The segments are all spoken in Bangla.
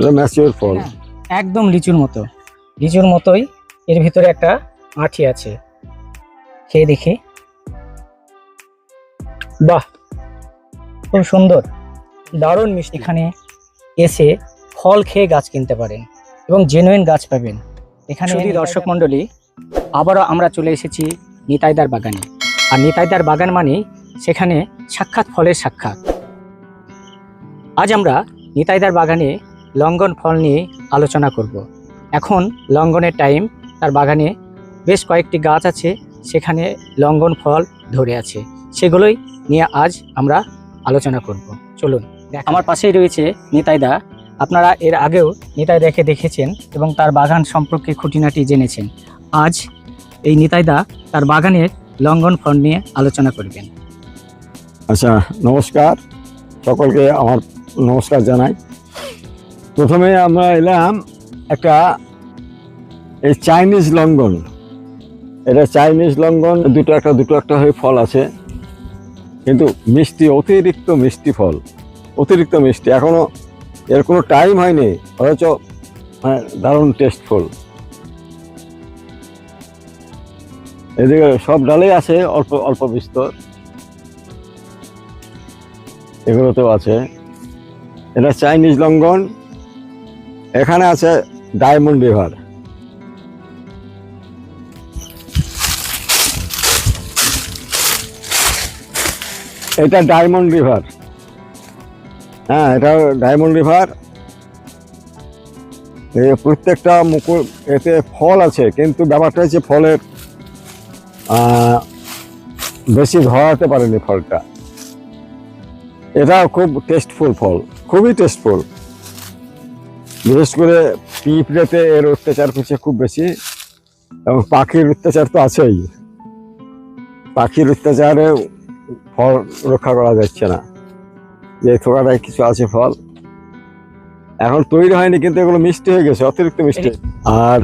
এটা ম্যাচিওর ফল। হ্যাঁ, একদম লিচুর মতো। লিচুর মতোই এর ভিতরে একটা আঠি আছে। খেয়ে দেখি। বাহ খুব সুন্দর। দারুণ মিষ্টি। এখানে এসে ফল খেয়ে গাছ কিনতে পারেন এবং জেনুইন গাছ পাবেন। এখানে যদি দর্শক মণ্ডলী আবারও আমরা চলে এসেছি নিতাইদার বাগানে। আর নিতাইদার বাগান মানে সেখানে সাক্ষাৎ ফলের সাক্ষাৎ। আজ আমরা নিতাইদার বাগানে লঙ্ঘন ফল নিয়ে আলোচনা করব। এখন লঙ্ঘনের টাইম তার বাগানে বেশ কয়েকটি গাছ আছে সেখানে লঙ্ঘন ফল ধরে আছে। সেগুলোই নিয়ে আজ আমরা আলোচনা করব। চলুন আমার পাশেই রয়েছে নিতাইদা। আপনারা এর আগেও নিতাইদাকে দেখেছেন এবং তার বাগান সম্পর্কে খুঁটিনাটি জেনেছেন। আজ এই নিতাইদা তার বাগানের লঙ্ঘন ফল নিয়ে আলোচনা করবেন। আচ্ছা নমস্কার। সকলকে আমার নমস্কার জানাই। প্রথমে আমরা এলাম একটা, এই চাইনিজ লঙ্ঘন এটা চাইনিজ লঙ্ঘন দুটো একটা দুটো একটা হয়ে ফল আছে। কিন্তু মিষ্টি, অতিরিক্ত মিষ্টি ফল, অতিরিক্ত মিষ্টি। এখনও এর কোনো টাইম হয়নি, অথচ মানে দারুণ টেস্টফুল এদিকে সব ডালেই আছে, অল্প অল্প বিস্তর। এগুলোতেও আছে। এটা চাইনিজ লঙ্ঘন এখানে আছে ডায়মন্ড রিভার। এটা ডায়মন্ড রিভার। হ্যাঁ এটা ডায়মন্ড রিভার। প্রত্যেকটা মুকুল এতে ফল আছে, কিন্তু ব্যাপারটা হচ্ছে ফলের বেশি ধরাতে পারেনি ফলটা। এটা খুব টেস্টফুল ফল, খুবই টেস্টফুল বিশেষ করে পিঁপড়েতে এর অত্যাচার করছে খুব বেশি এবং পাখির অত্যাচার তো আছেই। পাখির অত্যাচারে ফল রক্ষা করা যাচ্ছে না। যে থোকাটায় কিছু আছে ফল। এখন তৈরি হয়নি কিন্তু এগুলো মিষ্টি হয়ে গেছে অতিরিক্ত মিষ্টি। আর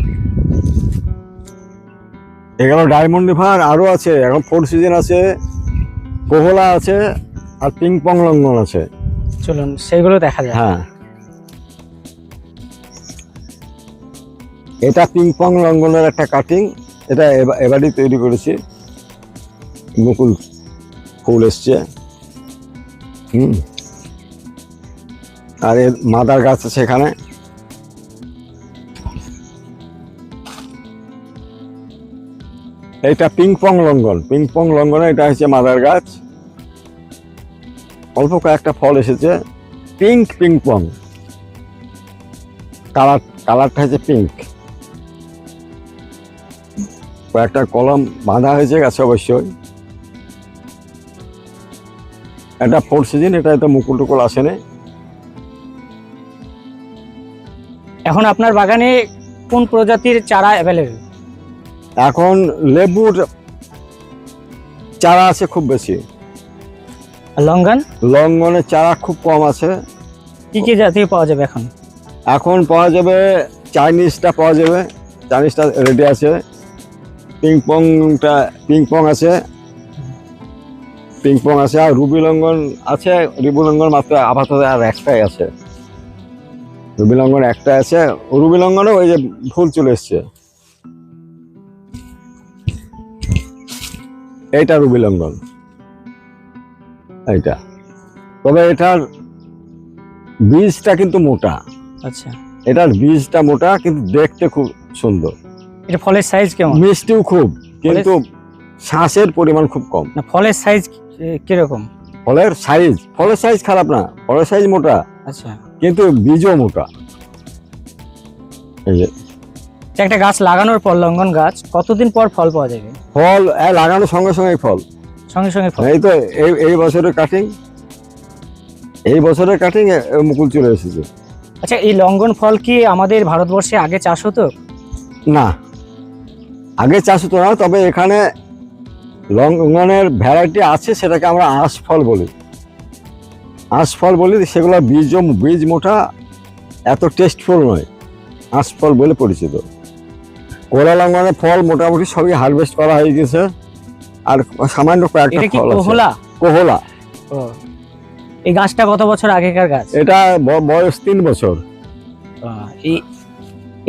এগুলো ডায়মন্ড রিভার আরও আছে এখন ফোর সিজন আছে কোহলা আছে আর পিং পং লঙ্গন আছে। চলুন সেগুলো দেখা যায় হ্যাঁ। এটা পিং পং লঙ্ঘনের একটা কাটিং এটা এবা- এবারই তৈরি করেছি। মুকুল ফুল এসছে। হুম। আর এর মাদার গাছ আছে এখানে। এটা ping pong longan ping pong লঙ্ঘনে এটা হচ্ছে মাদার গাছ। অল্প কয়েকটা ফল এসেছে। পিঙ্ক পিং পং কালার কালারটা হচ্ছে পিঙ্ক কয়েকটা কলম বাঁধা হয়েছে গাছে অবশ্যই। এটা ফোর সিজন এটা তো মুকুল টুকুল আসেনি এখন আপনার বাগানে কোন প্রজাতির চারা অ্যাভেলেবেল এখন লেবুর চারা আছে খুব বেশি। লঙ্গন? লঙ্গনের চারা খুব কম আছে। কি কি জাতীয় পাওয়া যাবে এখন? এখন পাওয়া যাবে চাইনিজটা পাওয়া যাবে। চাইনিজটা রেডি আছে। পিং পংটা পিং পং আছে। পিং পং আছে আর রুবি লঙ্ঘন আছে। রুবি লঙ্ঘন মাত্র আপাতত আর একটাই আছে। রুবি লঙ্ঘন একটা আছে। রুবি লঙ্ঘনে ওই যে ফুল চলে এসছে। এইটা রুবি লঙ্ঘন এইটা। তবে এটার বীজটা কিন্তু মোটা। আচ্ছা। এটার বীজটা মোটা কিন্তু দেখতে খুব সুন্দর। এটা ফলের সাইজ কেমন? মিষ্টিও খুব কিন্তু শ্বাসের পরিমাণ খুব কম। না ফলের সাইজ কীরকম? ফলের সাইজ ফলের সাইজ খারাপ না ফলের সাইজ মোটা আচ্ছা। কিন্তু বীজও মোটা। এই যে। একটা গাছ লাগানোর পর লঙ্ঘন গাছ কতদিন পর ফল পাওয়া যাবে? ফল এ, লাগানোর সঙ্গে সঙ্গে ফল। সঙ্গে সঙ্গে ফল? এই তো এই এই বছরের কাটিং এই বছরের কাটিং মুকুল চলে এসেছে। আচ্ছা এই লঙ্ঘন ফল কি আমাদের ভারতবর্ষে আগে চাষ হতো? না। আগে চাষ হতো না তবে এখানে লঙ্গনের ভ্যারাইটি আছে সেটাকে আমরা আঁশ ফল বলি। আঁশ ফল বলি সেগুলো বীজ বীজ মোটা এত টেস্টফুল নয় আঁশ ফল বলে পরিচিত। কোলা লঙ্গনের ফল মোটামুটি সবই হারভেস্ট করা হয়ে গেছে আর সামান্য কয়েকটা ফল কোহলা? কোহলা। এই গাছটা কত বছর আগেকার গাছ? এটা বয়স তিন বছর। এই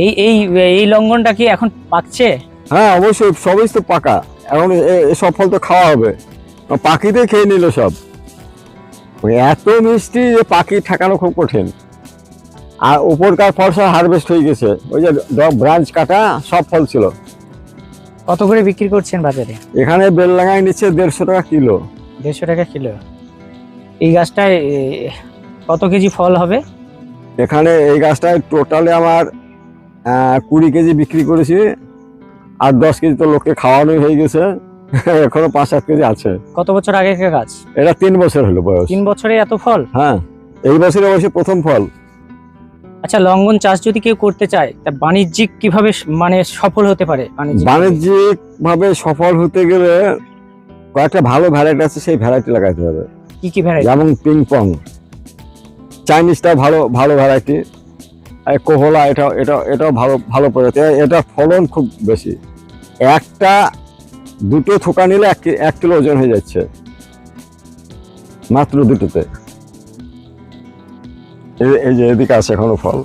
এই এই এই লঙ্ঘনটা কি এখন পাকছে? হ্যাঁ অবশ্যই সবই তো পাকা। এখন এসব ফল তো খাওয়া হবে। পাখিতে খেয়ে নিল সব। ওই এত মিষ্টি যে পাখি ঠেকানো খুব কঠিন। আর উপরকার ফল সব হারভেস্ট হয়ে গেছে। ওই যে ব্রাঞ্চ কাটা সব ফল ছিল। কত করে বিক্রি করছেন বাজারে? এখানে বেল লাগাই নিচ্ছে দেড়শো টাকা কিলো। দেড়শো টাকা কিলো। এই গাছটায় কত কেজি ফল হবে? এখানে এই গাছটায় টোটালে আমার কুড়ি কেজি বিক্রি করেছি। আর দশ কেজি তো লোককে খাওয়ানোই হয়ে গেছে। এখনও পাঁচ সাত কেজি আছে। কত বছর আগেকার গাছ? এটা তিন বছর হলো বয়স। তিন বছরে এত ফল? হ্যাঁ এই বছরে অবশ্যই প্রথম ফল। আচ্ছা লঙ্ঘন চাষ যদি কেউ করতে চায় তা বাণিজ্যিক কীভাবে স- মানে সফল হতে পারে বাণিজ্যিক? বাণিজ্যিক ভাবে সফল হতে গেলে কয়েকটা ভালো ভ্যারাইটি আছে সেই ভ্যারাইটি লাগাইতে হবে। কি কি ভ্যারাইটি যেমন পিং পং চাইনিজটা ভালো ভালো ভ্যারাইটি কোহলা এটা এটা, এটাও ভালো ভালো প্রজাতি এটা ফলন খুব বেশি। একটা, দুটো থোকা নিলে এক এক কিলো ওজন হয়ে যাচ্ছে। মাত্র দুটোতে। এই- যে এদিকে আছে এখনও ফল।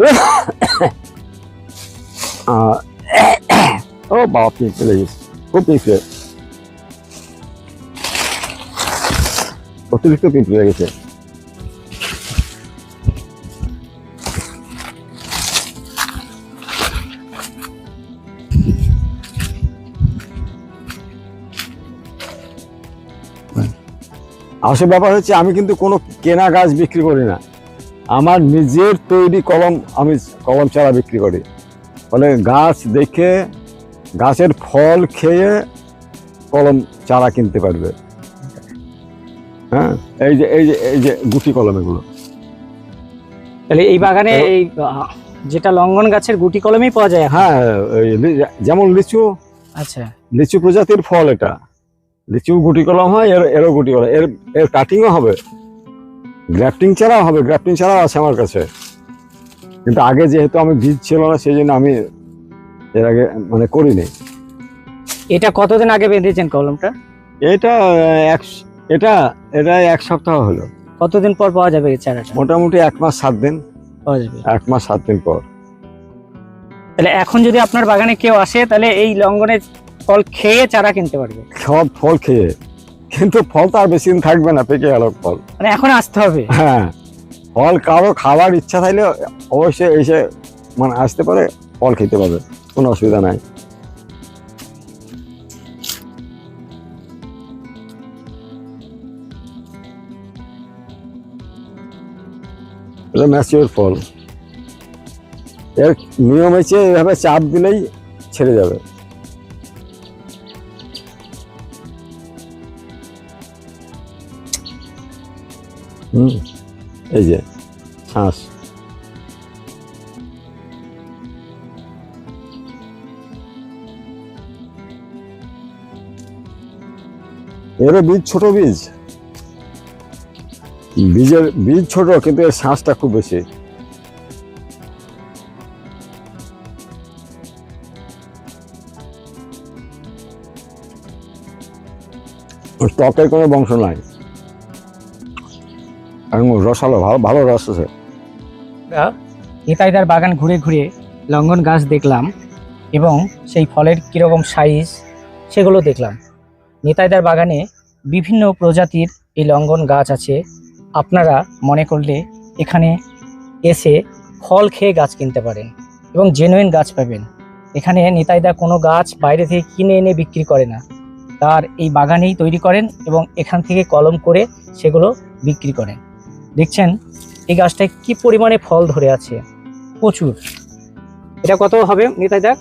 ও লেগেছে খুব পিঁপড়ে। অতিরিক্ত পিঁপড়ে লেগেছে আসল ব্যাপার হচ্ছে, আমি কিন্তু কোনো কেনা গাছ বিক্রি করি না। আমার নিজের তৈরি কলম আমি কলম চারা বিক্রি করি। ফলে গাছ দেখে, গাছের ফল খেয়ে কলম চারা কিনতে পারবে। হ্যাঁ? এই যে এই যে এই যে গুটি কলম এগুলো। তাহলে এই বাগানে এই যেটা লঙ্ঘন গাছের গুটি কলমেই পাওয়া যায় হ্যাঁ যেমন লিচু। আচ্ছা। লিচু প্রজাতির ফল এটা। লিচু গুটি কলম হয় এর এরও গুটি কলম। এর এর কাটিংও হবে। গ্রাফটিং ছাড়াও হবে গ্রাফটিং ছাড়াও আছে আমার কাছে। কিন্তু আগে যেহেতু আমি বীজ ছিল না সেই জন্য আমি এর আগে মানে করিনি। এটা কতদিন আগে বেঁধেছেন কলমটা? এটা এক এটা এটা এক সপ্তাহ হলো। কতদিন পর পাওয়া যাবে এই চারাটা মোটামুটি এক মাস সাত দিন। পাওয়া যাবে। এক মাস সাত দিন পর। তাহলে এখন যদি আপনার বাগানে কেউ আসে তাহলে এই লঙ্ঘনের ফল খেয়ে চারা কিনতে পারবে। সব ফল খেয়ে। কিন্তু ফল তো আর বেশি দিন থাকবে না পেকে গেল ফল। মানে এখন আসতে হবে? হ্যাঁ। ফল কারও খাওয়ার ইচ্ছা থাকলে অবশ্যই এসে মানে আসতে পারে ফল খেতে পাবে কোনো অসুবিধা নাই। এটা ম্যাচিওর ফল। এর নিয়ম হচ্ছে এইভাবে চাপ দিলেই ছেড়ে যাবে। হুম, এই যে শ্বাস এরও বীজ, ছোট বীজ। বীজের, বীজ ছোট, কিন্তু এর শ্বাসটা খুব বেশি। ত্বকের কোনো বংশ নাই। রসালো ভালো ভালো রস আছে। নিতাইদার বাগান ঘুরে ঘুরে লঙ্ঘন গাছ দেখলাম এবং সেই ফলের কীরকম সাইজ সেগুলো দেখলাম। নিতাইদার বাগানে বিভিন্ন প্রজাতির এই লঙ্ঘন গাছ আছে। আপনারা মনে করলে এখানে এসে ফল খেয়ে গাছ কিনতে পারেন এবং জেনুইন গাছ পাবেন। এখানে নিতাইদা কোনো গাছ বাইরে থেকে কিনে এনে বিক্রি করে না। তার এই বাগানেই তৈরি করেন এবং এখান থেকে কলম করে সেগুলো বিক্রি করেন। দেখছেন এই গাছটায় কি পরিমাণে ফল ধরে আছে? প্রচুর। এটা কত হবে নিতাইদা?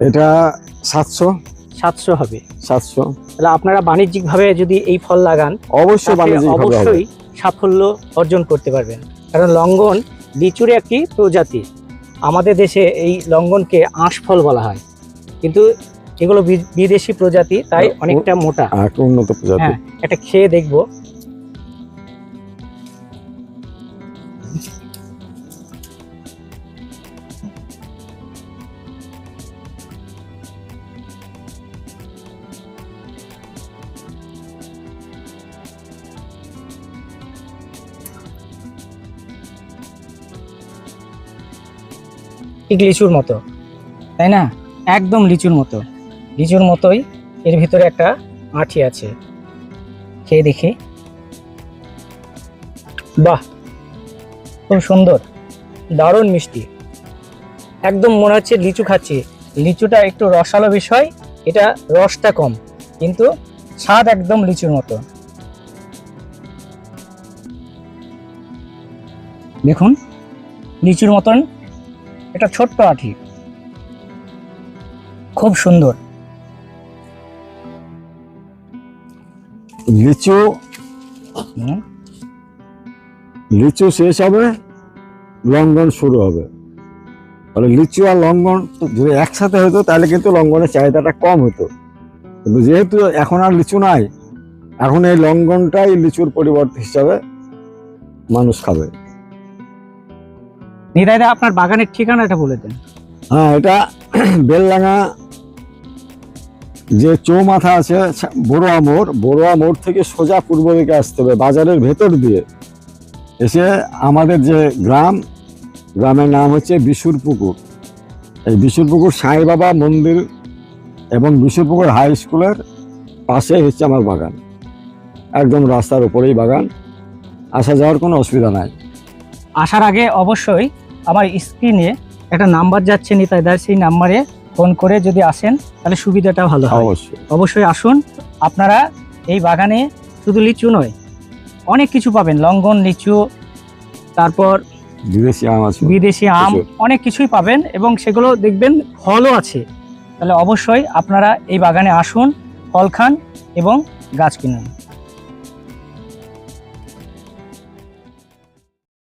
এটা সাতশো। সাতশো হবে। সাতশো। তাহলে আপনারা বাণিজ্যিকভাবে যদি এই ফল লাগান অবশ্যই অবশ্যই সাফল্য অর্জন করতে পারবেন। কারণ লঙ্ঘন লিচুর একটি প্রজাতি। আমাদের দেশে এই লঙ্ঘনকে আঁশ ফল বলা হয়। কিন্তু এগুলো বিদেশি প্রজাতি তাই অনেকটা মোটা। উন্নত প্রজাতি। হ্যাঁ এটা খেয়ে দেখব। ঠিক লিচুর মতো, তাই না? একদম লিচুর মতো। লিচুর মতোই এর ভিতরে একটা আঠি আছে। খেয়ে দেখি। বাহ! খুব সুন্দর। দারুণ মিষ্টি। একদম মনে হচ্ছে লিচু খাচ্ছি। লিচুটা একটু রসালো বিষয়, এটা রসটা কম, কিন্তু স্বাদ একদম লিচুর মতো। দেখুন, লিচুর মতন এটা ছোট্ট আঠি। খুব সুন্দর। লিচু? লিচু শেষ হবে লঙ্ঘন শুরু হবে। তাহলে লিচু আর লঙ্ঘন যদি একসাথে হতো তাহলে কিন্তু লঙ্ঘনের চাহিদাটা কম হতো। কিন্তু যেহেতু এখন আর লিচু নাই এখন এই লঙ্ঘনটাই লিচুর পরিবর্তে হিসাবে মানুষ খাবে। নিতাইদা আপনার বাগানের ঠিকানাটা বলে দেন। হ্যাঁ এটা বেলডাঙ্গা যে চৌমাথা আছে বড়ুয়া মোড় বড়ুয়া মোড় থেকে সোজা পূর্ব দিকে আসতে হবে বাজারের ভেতর দিয়ে। এসে আমাদের যে গ্রাম গ্রামের নাম হচ্ছে বিশুর পুকুর এই বিশুর পুকুর সাই বাবা মন্দির এবং বিশুর পুকুর হাই স্কুলের পাশেই হচ্ছে আমার বাগান। একদম রাস্তার উপরেই বাগান। আসা যাওয়ার কোনো অসুবিধা নাই। আসার আগে অবশ্যই আমার স্ক্রিনে একটা নাম্বার যাচ্ছে নিতাইদার সেই নাম্বারে ফোন করে যদি আসেন তাহলে সুবিধাটা ভালো হয়। অবশ্যই। অবশ্যই আসুন। আপনারা এই বাগানে শুধু লিচু নয় অনেক কিছু পাবেন। লঙ্ঘন লিচু তারপর বিদেশি আম আছে। বিদেশি আম অনেক কিছুই পাবেন এবং সেগুলো দেখবেন ফলও আছে। তাহলে অবশ্যই আপনারা এই বাগানে আসুন ফল খান এবং গাছ কিনুন।